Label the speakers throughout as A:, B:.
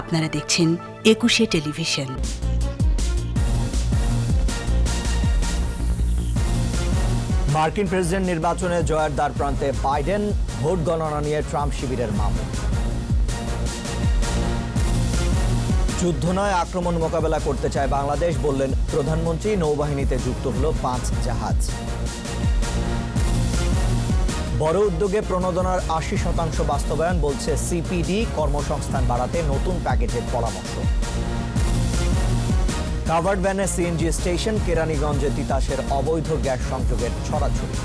A: আপনারা দেখছেন একুশে টেলিভিশন।
B: মার্কিন প্রেসিডেন্ট নির্বাচনে জয়ের দ্বার প্রান্তে বাইডেন ভোট গণনা নিয়ে ট্রাম্প শিবিরের মামলা যুদ্ধ নয়, আক্রমণ মোকাবেলা করতে চায় বাংলাদেশ, বললেন প্রধানমন্ত্রী। নৌবাহিনীতে যুক্ত হলো পাঁচ জাহাজ। বড় উদ্যোগে প্রণোদনার আশি শতাংশ বাস্তবায়ন বলছে সিপিডি কর্মসংস্থান বাড়াতে নতুন প্যাকেজের পরামর্শ। কাভার্ড ভ্যানে সিএনজি স্টেশন, কেরানীগঞ্জে তিতাসের অবৈধ গ্যাস সংযোগের ছড়াছড়ি।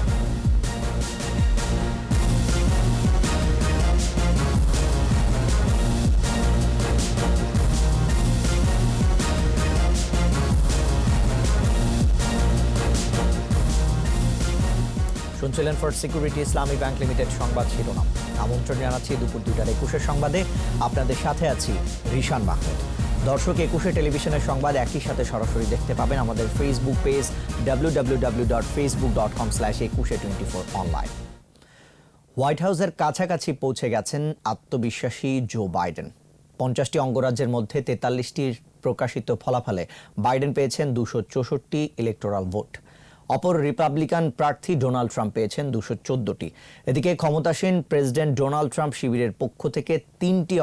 B: শুনছিলেন for security Islami bank limited সংবাদ শিরোনাম। আমন্ত্রণ জানাচ্ছি দুপুর দুইটার একুশের সংবাদে। আপনাদের সাথে আছি রিশান মাহমুদ। দর্শক, একুশে টেলিভিশনের সংবাদ একই সাথে সরাসরি দেখতে পাবেন আমাদের Facebook page W W W dot Facebook dot com slash Ekushey twenty four online White হাউসের কাছাকাছি পৌঁছে গেছেন আত্মবিশ্বাসী জো বাইডেন। পঞ্চাশটি অঙ্গরাজ্যের মধ্যে তেতাল্লিশটির প্রকাশিত ফলাফলে বাইডেন পেয়েছেন দুশো চৌষট্টি ইলেকটোরাল ভোট অপর রিপাবলিকান প্রার্থী ডোনাল্ড ট্রাম্প পেয়েছেন দুশো চোদ্দটি। এদিকে ক্ষমতাসীন প্রেসিডেন্ট ডোনাল্ড ট্রাম্প শিবিরের পক্ষ থেকে তিনটি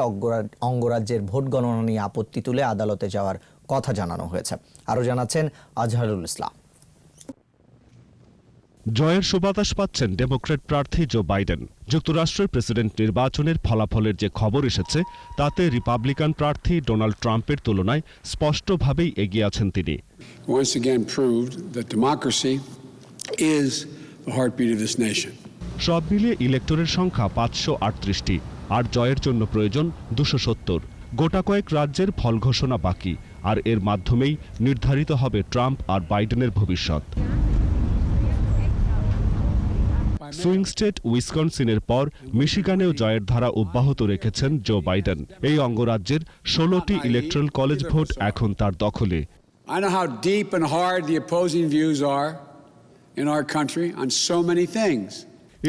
B: অঙ্গরাজ্যের ভোট গণনা নিয়ে আপত্তি তুলে আদালতে যাওয়ার কথা জানানো হয়েছে। আরও জানাচ্ছেন আজহারুল ইসলাম।
C: জয়ের সুবাতাস পাচ্ছেন ডেমোক্রেট প্রার্থী জো বাইডেন। যুক্তরাষ্ট্রের প্রেসিডেন্ট নির্বাচনের ফলাফলের যে খবর এসেছে তাতে রিপাবলিকান প্রার্থী ডোনাল্ড ট্রাম্পের তুলনায় স্পষ্টভাবেই এগিয়ে আছেন তিনি. সব মিলিয়ে ইলেক্টরের সংখ্যা পাঁচশো আটত্রিশটি আর জয়ের জন্য প্রয়োজন দুশো সত্তর। গোটা কয়েক রাজ্যের ফল ঘোষণা বাকি আর এর মাধ্যমেই নির্ধারিত হবে ট্রাম্প আর বাইডেনের ভবিষ্যৎ। সুইং স্টেট উইসকনসিনের পর মিশিগানেও জয়ের ধারা অব্যাহত রেখেছেন জো বাইডেন। এই অঙ্গরাজ্যের ষোলোটি ইলেকট্রাল কলেজ ভোট এখন তার দখলে।
D: I know how deep and hard the opposing views are in our country on so many things.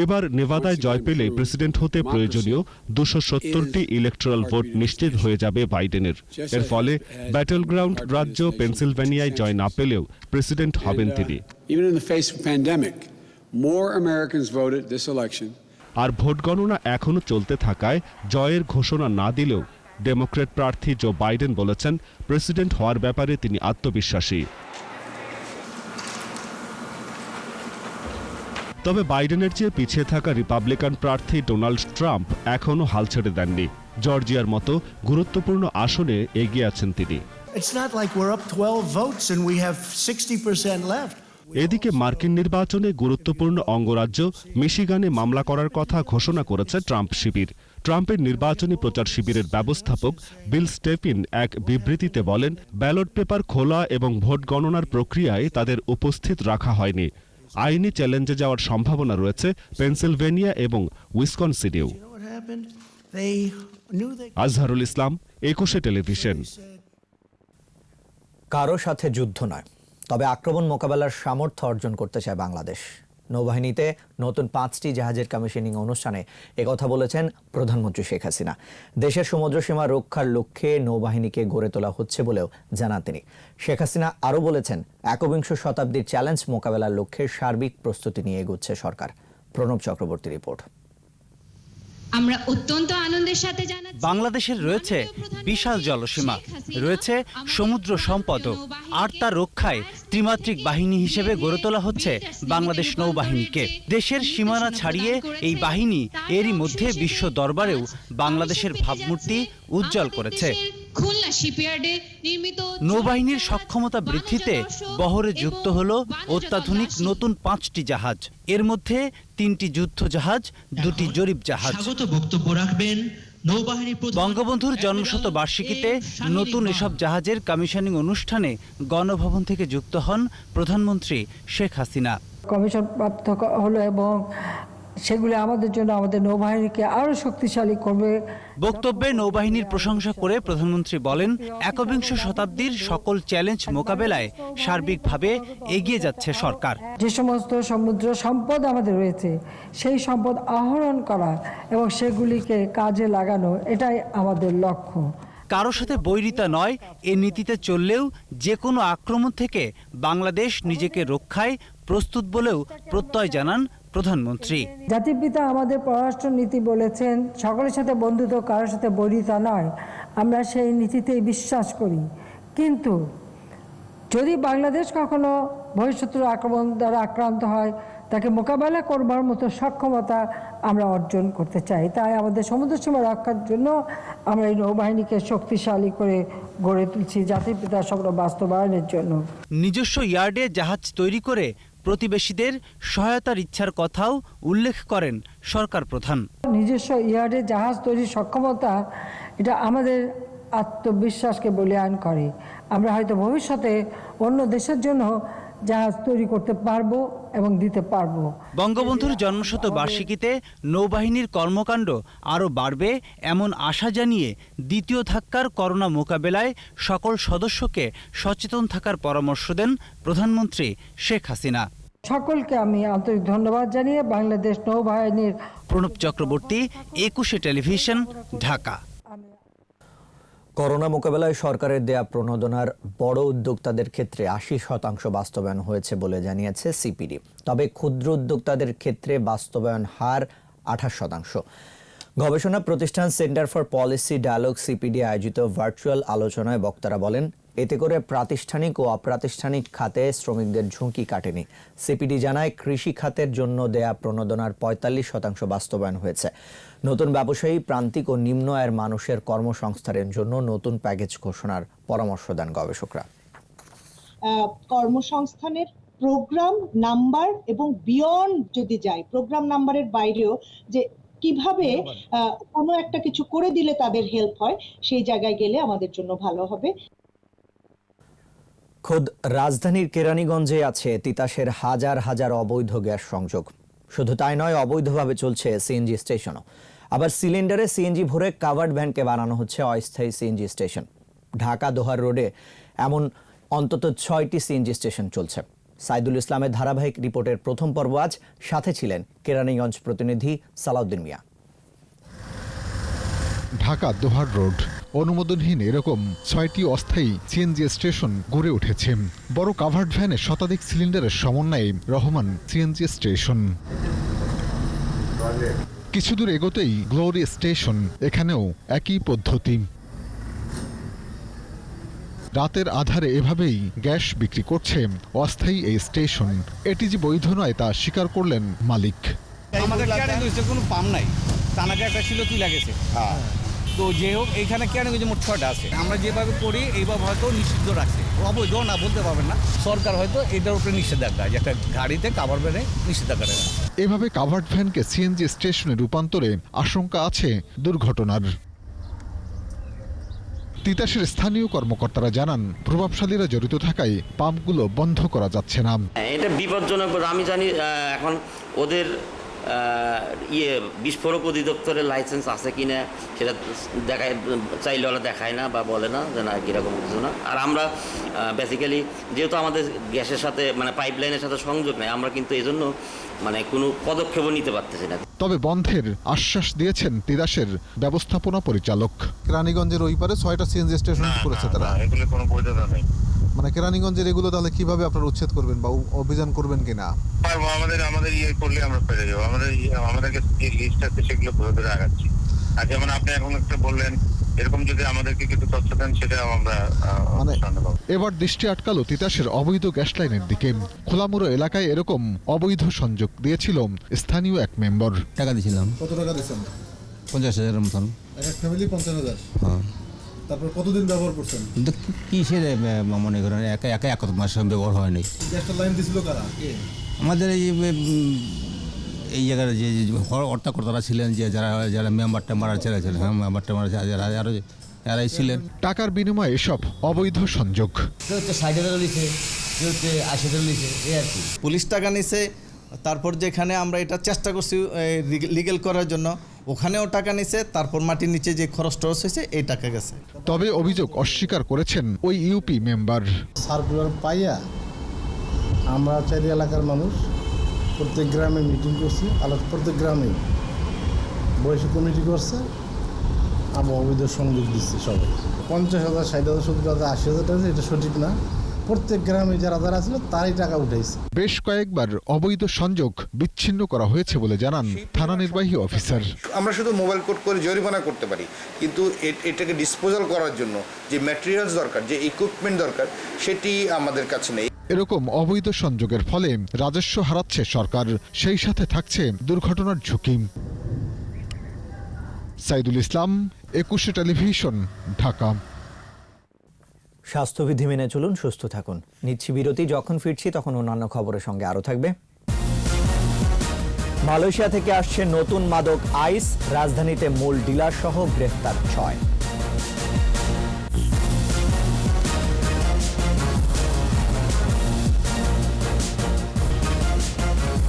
C: এবার নেভাদায় জয় পেলে প্রেসিডেন্ট হতে প্রয়োজনীয় দুশো সত্তরটি ইলেকট্রাল ভোট নিশ্চিত হয়ে যাবে বাইডেনের। এর ফলে ব্যাটল গ্রাউন্ড রাজ্য পেনসিলভেনিয়ায় জয় না পেলেও প্রেসিডেন্ট হবেন তিনি।
D: More Americans voted this election.
C: আর ভোট গণনা এখনও চলতে থাকায় জয়ের ঘোষণা না দিলেও ডেমোক্রেট প্রার্থী জো বাইডেন বলেছেন প্রেসিডেন্ট হওয়ার ব্যাপারে তিনি আত্মবিশ্বাসী। তবে বাইডেনের চেয়ে পিছিয়ে থাকা রিপাবলিকান প্রার্থী ডোনাল্ড ট্রাম্প এখনও হাল ছেড়ে দেননি। জর্জিয়ার মতো গুরুত্বপূর্ণ আসনে এগিয়ে আছেন তিনি।
E: It's not like we're up 12 votes and we have 60% left.
C: এদিকে মার্কিন নির্বাচনে গুরুত্বপূর্ণ অঙ্গরাজ্য মিশিগানে মামলা করার কথা ঘোষণা করেছে ট্রাম্প শিবির। ট্রাম্পের নির্বাচনী প্রচার শিবিরের ব্যবস্থাপক বিল স্টেফিন এক বিবৃতিতে বলেন ব্যালট পেপার খোলা এবং ভোট গণনার প্রক্রিয়ায় তাদের উপস্থিত রাখা হয়নি। আইনি চ্যালেঞ্জে যাওয়ার সম্ভাবনা রয়েছে পেনসিলভেনিয়া এবং উইসকনসিনেও। আজহারুল ইসলাম একুশে টেলিভিশন।
B: কারও সাথে যুদ্ধ নয়। তবে আক্রমণ মোকাবেলার সামর্থ্য অর্জন করতে চায় বাংলাদেশ। নৌবাহিনীতে নতুন পাঁচটি জাহাজের কমিশনিং অনুষ্ঠানে একথা বলেছেন প্রধানমন্ত্রী শেখ হাসিনা। দেশের সমুদ্রসীমা রক্ষার লক্ষ্যে নৌবাহিনীকে গড়ে তোলা হচ্ছে বলেও জানান তিনি। শেখ হাসিনা আরও বলেছেন, একবিংশ শতাব্দীর চ্যালেঞ্জ মোকাবেলার লক্ষ্যে সার্বিক প্রস্তুতি নিয়ে এগুচ্ছে সরকার। প্রণব চক্রবর্তী রিপোর্ট।
F: আমরা অত্যন্ত আনন্দের সাথে জানাচ্ছি
G: বাংলাদেশের রয়েছে বিশাল জলসীমা রয়েছে সমুদ্র সম্পদও আর তা রক্ষায় ত্রিমাত্রিক বাহিনী হিসেবে গড়ে তোলা হচ্ছে বাংলাদেশ নৌবাহিনীকে। দেশের সীমানা ছাড়িয়ে এই বাহিনী এরই মধ্যে বিশ্ব দরবারেও বাংলাদেশের ভাবমূর্তি উজ্জ্বল করেছে।
F: খুলনা শিপইয়ার্ডে নির্মিত
G: নৌবাহিনীর সক্ষমতা বৃদ্ধিতে বহরে যুক্ত হলো অত্যাধুনিক নতুন পাঁচটি জাহাজ। এর মধ্যে তিনটি যুদ্ধ জাহাজ দুটি জরিপ জাহাজ।
H: স্বাগত বক্তব্য রাখবেন
G: বঙ্গবন্ধুর জন্মশত বার্ষিকীতে নতুন এসব জাহাজের কমিশনিং অনুষ্ঠানে গণভবন থেকে যুক্ত হন প্রধানমন্ত্রী শেখ হাসিনা।
I: কমিশন প্রাপ্ত হলো এবং সেগুলি আমাদের জন্য আমাদের নৌবাহিনীকে আরও শক্তিশালী করবে।
G: বক্তব্যে নৌবাহিনীর প্রশংসা করে প্রধানমন্ত্রী বলেন একবিংশ শতাব্দীর সকল চ্যালেঞ্জ মোকাবেলায় সার্বিকভাবে এগিয়ে যাচ্ছে সরকার।
I: যে সমস্ত সমুদ্র সম্পদ আমাদের রয়েছে সেই সম্পদ আহরণ করা এবং সেগুলিকে কাজে লাগানো এটাই আমাদের লক্ষ্য।
G: কারও সাথে বৈরিতা নয় এ নীতিতে চললেও যে কোনো আক্রমণ থেকে বাংলাদেশ নিজেকে রক্ষায় প্রস্তুত বলেও প্রত্যয় জানান প্রধানমন্ত্রী।
I: জাতির পিতা আমাদের পররাষ্ট্র নীতি বলেছেন সকলের সাথে বন্ধুত্ব কারোর সাথে বৈরিতা নয়। আমরা সেই নীতিতেই বিশ্বাস করি। কিন্তু যদি বাংলাদেশ কখনো ভবিষ্যতের আক্রমণ দ্বারা আক্রান্ত হয় তাকে মোকাবেলা করবার মতো সক্ষমতা আমরা অর্জন করতে চাই। তাই আমাদের সমুদ্র সীমা রক্ষার জন্য আমরা এই নৌবাহিনীকে শক্তিশালী করে গড়ে তুলছি জাতির পিতা স্বপ্ন বাস্তবায়নের জন্য।
G: নিজস্ব ইয়ার্ডে জাহাজ তৈরি করে প্রতিবেশীদের সহায়তার ইচ্ছার কথাও উল্লেখ করেন সরকার প্রধান।
I: নিজস্ব ইয়ার্ডে জাহাজ তৈরির সক্ষমতা, এটা আমাদের আত্মবিশ্বাসকে বলিয়ান করে। আমরা হয়তো ভবিষ্যতে অন্য দেশের জন্য জাহাজ তৈরি করতে পারব এবং দিতে পারব।
G: বঙ্গবন্ধুর জন্মশত বার্ষিকীতে নৌবাহিনীর কর্মকাণ্ড আরও বাড়বে এমন আশা জানিয়ে দ্বিতীয় ধাক্কার করোনা মোকাবেলায় সকল সদস্যকে সচেতন থাকার পরামর্শ দেন প্রধানমন্ত্রী শেখ হাসিনা।
I: সকলকে আমি আন্তরিক ধন্যবাদ জানিয়ে বাংলাদেশ নৌবাহিনীর
G: প্রণব চক্রবর্তী একুশে টেলিভিশন ঢাকা।
B: করোনা মোকাবেলায় সরকারের দেয়া প্রণোদনার বড় উদ্যোক্তাদের ক্ষেত্রে আশি শতাংশ বাস্তবায়ন হয়েছে বলে জানিয়েছে সিপিডি। তবে ক্ষুদ্র উদ্যোক্তাদের ক্ষেত্রে বাস্তবায়ন হার আঠাশ শতাংশ। গবেষণা প্রতিষ্ঠান center for policy dialogue CPD আয়োজিত ভার্চুয়াল আলোচনায় বক্তারা বলেন এতে করে প্রাতিষ্ঠানিক ও অপ্রাতিষ্ঠানিক খাতে শ্রমিকদের ঝুঁকি কাটেনি। সিপিডি জানায় কৃষি খাতের জন্য দেয়া প্রণোদনার পঁয়তাল্লিশ শতাংশ বাস্তবায়ন হয়েছে। নতুন ব্যবসায়ী প্রান্তিক ও নিম্ন আয়ের মানুষের কর্মসংস্থানের জন্য নতুন প্যাকেজ ঘোষণার পরামর্শ দেন গবেষকরা।
J: আহ, কর্মসংস্থানের প্রোগ্রাম নাম্বার এবং বিয়ন্ড যদি যায় প্রোগ্রাম নাম্বারের বাইরেও যে কীভাবে আহ, কোনো একটা কিছু করে দিলে তাদের হেল্প হয় সেই জায়গায় গেলে আমাদের জন্য ভালো হবে।
B: খোদ রাজধানীর কেরানীগঞ্জে আছে তিতাসের হাজার হাজার অবৈধ গ্যাস সংযোগ। শুধু তাই নয়, অবৈধভাবে চলছে সিএনজি স্টেশনও। আবার সিলিন্ডারে সিএনজি ভরে কাভার্ড ভ্যানকে বানানো হচ্ছে অস্থায়ী সিএনজি স্টেশন। ঢাকা দোহার রোডে এমন অন্তত ছয়টি সিএনজি স্টেশন চলছে। সাইদুল ইসলামের ধারাবাহিক রিপোর্টের প্রথম পর্ব আজ সাথে ছিলেন কেরানীগঞ্জ প্রতিনিধি সালাউদ্দিন মিয়া।
K: ঢাকা দোহার রোড। অনুমোদনহীন এরকম ছয়টি অস্থায়ী সিএনজি স্টেশন গড়ে উঠেছে। বড় কাভার্ড ভ্যানে শতাধিক সিলিন্ডারের সমন্বয়ে রহমান সিএনজি স্টেশন। কিছু দূর এগোতেই গ্লোরি স্টেশন এখানেও একই পদ্ধতি। রাতের আধারে এভাবেই গ্যাস বিক্রি করছে অস্থায়ী এই স্টেশন। এটি যে বৈধ নয় তা স্বীকার করলেন মালিক।
L: আমাদের কোনো পাম নাই। একটা ছিল তুই লাগেছে তো যে হোক এইখানে কেন হয়েছে মোট ছয়টা আছে? আমরা যেভাবে করি এইভাবে হয়তো নিষিদ্ধ রাখছে। অবৈধ না বলতে পারবেন না। সরকার হয়তো এটার উপরে নিষেধাজ্ঞা যে একটা গাড়িতে কাভার বেড়ে নিষেধাজ্ঞা রাখে
K: এভাবে কাভার্ড ভ্যানকে সিএনজি স্টেশনে রূপান্তরে আশঙ্কা আছে দুর্ঘটনার। তিতাসের স্থানীয় কর্মকর্তারা জানান প্রভাবশালীরা জড়িত থাকায় পাম্পগুলো বন্ধ করা যাচ্ছে না।
M: হ্যাঁ, এটা বিপজ্জনক। আমি জানি এখন ওদের ইয়ে বিস্ফোরক অধিদপ্তরের লাইসেন্স আছে কি না সেটা দেখায় চাইলে ওরা দেখায় না বা বলে না যে না কীরকম কিছু না। আর আমরা বেসিক্যালি যেহেতু আমাদের গ্যাসের সাথে মানে পাইপলাইনের সাথে সংযোগ নেই আমরা কিন্তু এই জন্য মানে কোনো পদক্ষেপও নিতে পারতেছি না।
K: তবে বন্ধের আশ্বাস দিয়েছেন তিতাসের ব্যবস্থাপনা পরিচালক।
N: রানীগঞ্জের ওই পারে ছয়টা সিএনজি স্টেশন করেছে তারা।
L: এগুলো কোনো বৈধতা নেই।
N: মানে কেরানীগঞ্জের এগুলো তাহলে কীভাবে আপনারা উচ্ছেদ করবেন বা অভিযান করবেন কিনা?
L: পারব আমাদের আমাদের ইয়ে করলে আমরা পেরে যাব। আমাদের ইয়ে- আমাদের কাছে যে লিস্ট আছে সেগুলো ধরে ধরে আগাচ্ছি। আর যেমন আপনি এখন একটা বললেন এরকম যদি আমাদেরকে কিছু তথ্য দেন সেটাও আমরা
N: মানে-
L: পাবো।
K: এবার দৃষ্টি আটকালো তিতাসের অবৈধ গ্যাস লাইনের দিকে। খোলামুড়ো এলাকায় এরকম অবৈধ সংযোগ দিয়েছিল স্থানীয় এক মেম্বার
L: টাকা দিয়েছিলাম।
N: কত টাকা দিচ্ছেন
L: পঞ্চাশ হাজারের মতন।
N: এক ফ্যামিলি পঞ্চাশ হাজার।
L: হ্যাঁ।
N: তারপর কতদিন ব্যবহার করছেন?
L: কিন্তু কিসের মনে করেন একা একা এক মাস ব্যবহার হয়নি
N: গ্যাসটা লাইন দিছিল কারা?
L: আমাদের এই এই জায়গার যে হর্তাকর্তারা ছিলেন যে যারা যারা মেম্বারটা মারা ছেড়েছিলেন হ্যাঁ মেম্বারটা মারা যারা আরও যারাই ছিলেন।
K: টাকার বিনিময়ে এসব অবৈধ সংযোগ।
L: হচ্ছে ষাট হাজার লিখে হচ্ছে আশি হাজার লিখে এই আর কি।
N: পুলিশ টাকা নিছে তারপর যেখানে আমরা এটা চেষ্টা করছি লিগেল করার জন্য ওখানেও টাকা নিছে তারপর মাটির নিচে যে খরচ টরচ হয়েছে এই টাকা গেছে।
K: তবে অভিযোগ অস্বীকার করেছেন ওই ইউপি মেম্বার
N: সার্কুলার পাইয়া আমরা চারি এলাকার মানুষ প্রত্যেক গ্রামে মিটিং করছি আলোচ প্রত্যেক গ্রামে। বয়সী কমিটি করছে
O: অবৈধ সংযোগ দিচ্ছে সবাই। পঞ্চাশ হাজার ষাট হাজার সত্তর হাজার আশি হাজার টাকা এটা সঠিক না। প্রত্যেক গ্রামে যারা যারা ছিল তারাই টাকা উঠাইছে।
K: বেশ কয়েকবার অবৈধ সংযোগ বিচ্ছিন্ন করা হয়েছে বলে জানান থানা নির্বাহী অফিসার।
P: আমরা শুধু মোবাইল কোড করে জরিমানা করতে পারি কিন্তু এ- এটাকে ডিসপোজাল করার জন্য যে ম্যাটেরিয়ালস দরকার যে ইকুইপমেন্ট দরকার সেটি আমাদের কাছে নেই।
K: এরকম অবৈধ সংযোগের ফলে রাজস্ব হারাচ্ছে সরকার সেই সাথে থাকছে দুর্ঘটনার ঝুঁকি। সাইদুল ইসলাম একুশে টেলিভিশন ঢাকা।
B: স্বাস্থ্যবিধি মেনে চলুন, সুস্থ থাকুন। নিচ্ছি বিরতি, যখন ফিরছি তখন অন্যান্য খবরের সঙ্গে আরও থাকবে। মালয়েশিয়া থেকে আসছে নতুন মাদক আইস, রাজধানীতে মূল ডিলার সহ গ্রেফতার ছয়।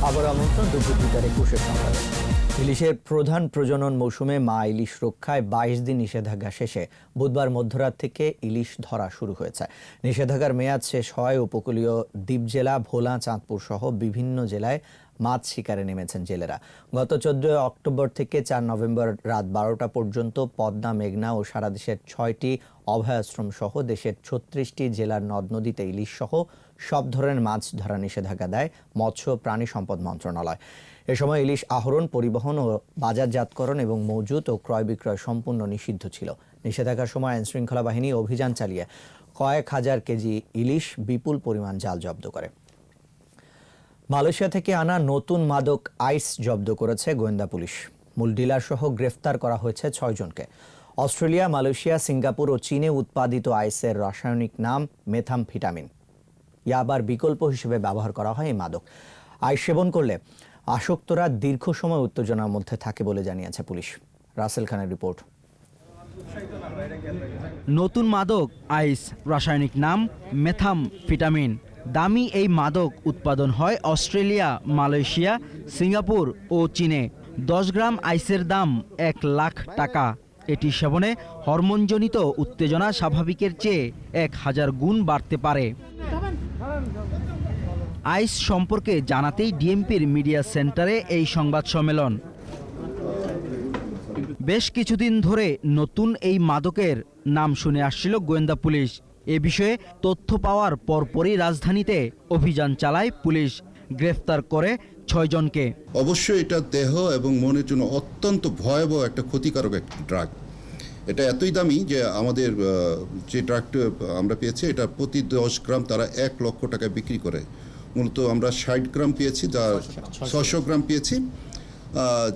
B: আবার আমন্ত্রণ, দুপুর দুটার একুশের সংবাদে। ইলিশের প্রধান প্রজনন মৌসুমে মা ইলিশ রক্ষায় বাইশ দিন নিষেধাজ্ঞা শেষে। বুধবার মধ্যরাত থেকে ইলিশ ধরা শুরু হয়েছে। নিষেধাজ্ঞার মেয়াদ শেষ হয় উপকূলীয় দ্বীপ জেলা ভোলা, চাঁদপুর সহ বিভিন্ন জেলায় মাছ শিকারে নেমেছেন জেলেরা। গত চোদ্দই অক্টোবর থেকে চার নভেম্বর রাত বারোটা পর্যন্ত পদ্মা, মেঘনা ও সারা দেশের ছয়টি অভয়াশ্রম সহ দেশের ছত্রিশটি জেলার নদ নদীতে ইলিশ সহ সব ধরনের মাছ ধরা নিষেধাজ্ঞা দেয় মৎস্য প্রাণী সম্পদ মন্ত্রণালয়। এ সময় ইলিশ আহরণ, পরিবহন ও বাজারজাতকরণ এবং মজুত ও ক্রয় বিক্রয় সম্পূর্ণ নিষিদ্ধ ছিল। নিষেধাজ্ঞার সময় আইনশৃঙ্খলা বাহিনী অভিযান চালিয়ে কয়েক হাজার কেজি ইলিশ বিপুল পরিমাণ জাল জব্দ করে। মালয়েশিয়া থেকে আনা নতুন মাদক আইস জব্দ করেছে গোয়েন্দা পুলিশ। মূল ডিলার সহ গ্রেফতার করা হয়েছে ছয়জনকে অস্ট্রেলিয়া, মালয়েশিয়া, সিঙ্গাপুর ও চীনে উৎপাদিত আইসের রাসায়নিক নাম মেথাম মেথামফিটামিন। ইয়াবার বিকল্প হিসেবে ব্যবহার করা হয় এই মাদক। আইস সেবন করলে আসক্তরা দীর্ঘ সময় উত্তেজনার মধ্যে থাকে বলে জানিয়েছে পুলিশ। রাসেল খানের রিপোর্ট।
N: নতুন মাদক আইস রাসায়নিক নাম মেথামফিটামিন দামি এই মাদক উৎপাদন হয় অস্ট্রেলিয়া মালয়েশিয়া সিঙ্গাপুর ও চীনে। দশ গ্রাম আইসের দাম এক লাখ টাকা। এটি সেবনে হরমোনজনিত উত্তেজনা স্বাভাবিকের চেয়ে এক হাজার গুণ বাড়তে পারে। আইস সম্পর্কে জানাতেই ডিএমপির মিডিয়া সেন্টারে এই সংবাদ সম্মেলন। বেশ কিছুদিন ধরে নতুন এই মাদকের নাম শুনে আসছিল গোয়েন্দা পুলিশ। এ বিষয়ে তথ্য পাওয়ার পরপরই রাজধানীতে অভিযান চালায় পুলিশ। গ্রেফতার করে ছয়জনকে
Q: অবশ্যই এটা দেহ এবং মনের জন্য অত্যন্ত ভয়াবহ একটা ক্ষতিকারক একটা ড্রাগ এটা এতই দামি যে আমাদের যে ড্রাগটা আমরা পেয়েছি, এটা প্রতি দশ গ্রাম তারা এক লক্ষ টাকায় বিক্রি করে। মূলত আমরা ষাট গ্রাম পেয়েছি যার ছশো গ্রাম পেয়েছি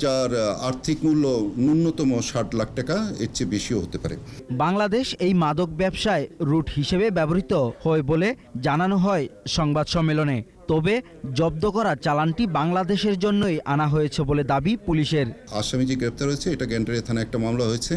Q: যার আর্থিক মূল্য ন্যূনতম ষাট লাখ টাকা এর চেয়ে বেশিও হতে পারে।
N: বাংলাদেশ এই মাদক ব্যবসায় রুট হিসেবে ব্যবহৃত হয় বলে জানানো হয় সংবাদ সম্মেলনে। তবে জব্দ করা চালানটি বাংলাদেশের জন্যই আনা হয়েছে বলে দাবি পুলিশের।
Q: আসামি যে গ্রেপ্তার হয়েছে এটা গ্যান্ডারিয়া থানায় একটা মামলা হয়েছে।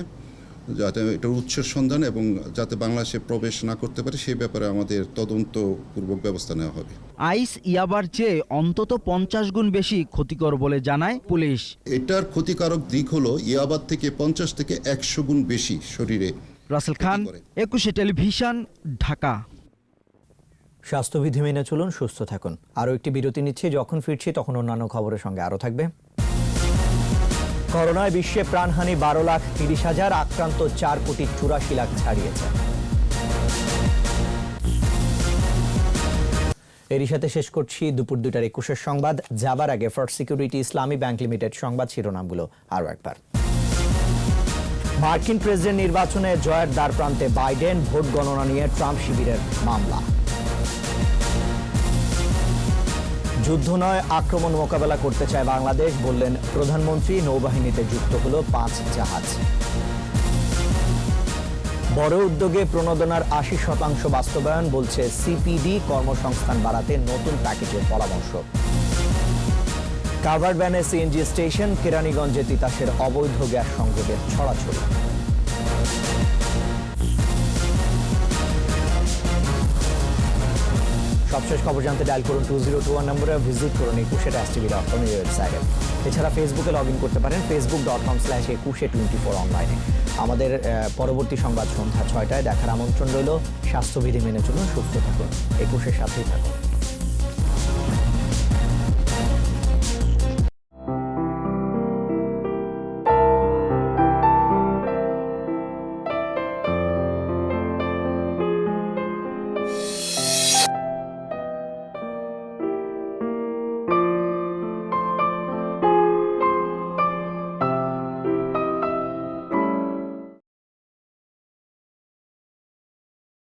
Q: যাতে এটার উৎসের সন্ধান এবং যাতে বাংলাদেশে প্রবেশ না করতে পারে সেই ব্যাপারে আমাদের তদন্তপূর্বক ব্যবস্থা নেওয়া হবে।
N: আইস ইয়াবার চেয়ে অন্তত পঞ্চাশ গুণ বেশি ক্ষতিকর বলে জানায় পুলিশ।
Q: এটার ক্ষতিকারক দিক হলো ইয়াবার থেকে পঞ্চাশ থেকে একশো গুণ বেশি শরীরে
N: রাসেল খান একুশে টেলিভিশন ঢাকা।
B: স্বাস্থ্যবিধি মেনে চলুন সুস্থ থাকুন। আরও একটি বিরতি নিচ্ছে যখন ফিরছি তখন অন্যান্য খবরের সঙ্গে আরও থাকবে। করোনায় বিশ্বে প্রাণহানি বারো লাখ তিরিশ হাজার, আক্রান্ত চার কোটি চুরাশি লাখ ছাড়িয়েছে। এরই সাথে শেষ করছি দুপুর দুটার একুশের সংবাদ। যাবার আগে for security Islami bank limited সংবাদ শিরোনামগুলো আরও একবার। মার্কিন প্রেসিডেন্ট নির্বাচনে জয়ের দ্বার প্রান্তে বাইডেন ভোট গণনা নিয়ে ট্রাম্প শিবিরের মামলা। যুদ্ধ নয়, আক্রমণ মোকাবেলা করতে চায় বাংলাদেশ, বললেন প্রধানমন্ত্রী। নৌবাহিনীতে যুক্ত হলো পাঁচ জাহাজ। বড় উদ্যোগে প্রণোদনার আশি শতাংশ বাস্তবায়ন বলছে সিপিডি, কর্মসংস্থান বাড়াতে নতুন প্যাকেজের পরামর্শ। কাভার্ড ভ্যানে সিএনজি স্টেশন, কেরানীগঞ্জে তিতাসের অবৈধ গ্যাস সংযোগের ছড়াছড়ি। সবশেষ খবর জানতে ডায়াল করুন টু জিরো টু ওয়ান নম্বরে, ভিজিট করুন একুশে ড্যাশ টিভি ডট কম ওয়েবসাইটে এছাড়া ফেসবুকে লগ ইন করতে পারেন Facebook dot com slash Ekushey twenty four অনলাইনে আমাদের পরবর্তী সংবাদ সন্ধ্যা ছয়টায় দেখার আমন্ত্রণ রইল। স্বাস্থ্যবিধি মেনে চলুন, সুস্থ থাকুন। একুশের সাথেই থাকুন।